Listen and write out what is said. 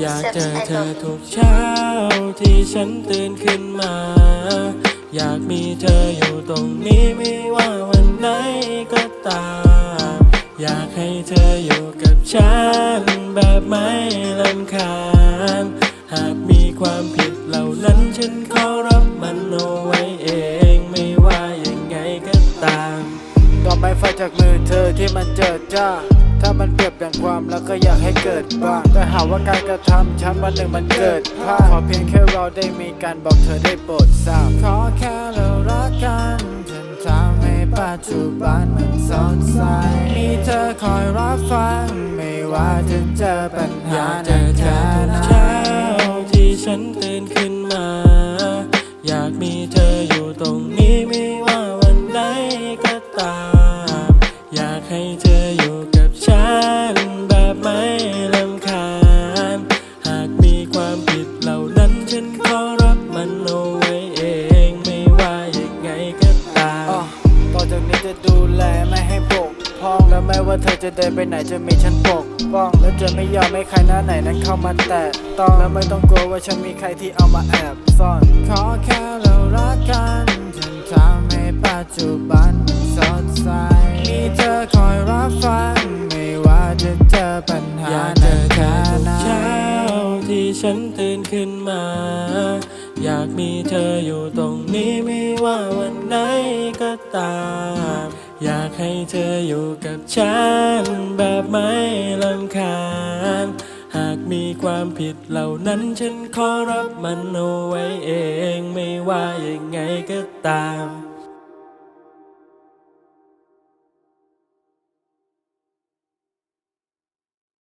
อยากเจอเธอทุกเช้าที่ฉันตื่นขึ้นมา อยากมีเธออยู่ตรงนี้ไม่ว่าวันไหนก็ตาม อยากให้เธออยู่กับฉันแบบไม่ลำคาญ หากมีความผิดเหล่านั้นฉันขอรับมันเอาไว้เองไม่ว่ายังไงก็ตามดอกไม้ไฟจากมือเธอที่มันเจิดจ้า ถ้ามันเปรียบอย่างความแล้วก็อยากให้เกิดบ้าง แต่หาว่าการกระทำฉันวันหนึ่งมันเกิดพลาดขอเพียงแค่เราได้มีการบอกเธอได้โปรดทราบขอแค่เรารักกันฉันทำให้ปัจจุบันมันสดใสมีเธอคอยรับฟัง ไม่ว่าจะเจอปัญอยาหาจในอเธแค่อทุกไหนเช้าที่ฉันตื่นขึ้นมา อยากมีเธอ ตามอะต่อจากนี้จะดูแลไม่ให้บกพร่องและแม้ว่าเธอจะเดินไปไหนจะมีฉันปกป้อง และจะไม่ยอมให้ใครหน้าไหนนั้นเข้ามาแตะต้องและไม่ต้องกลัวว่าฉันมีใครที่เอามาแอบซ่อน ขอแค่เรารักกันฉันทำให้ปัจจุบันมันสดใสมีเธอคอยรับฟังไม่ว่าจะเจอปัญหาอยากเจอแค่ทุกไหนเช้าที่ฉันตื่นขึ้นมา อยากมีเธออยู่ตรงนี้ไม่ว่าวันไหนก็ตาม อยากให้เธออยู่กับฉันแบบไม่ลำคาญ หากมีความผิดเหล่านั้นฉันขอรับมันเอาไว้เอง ไม่ว่ายังไงก็ตาม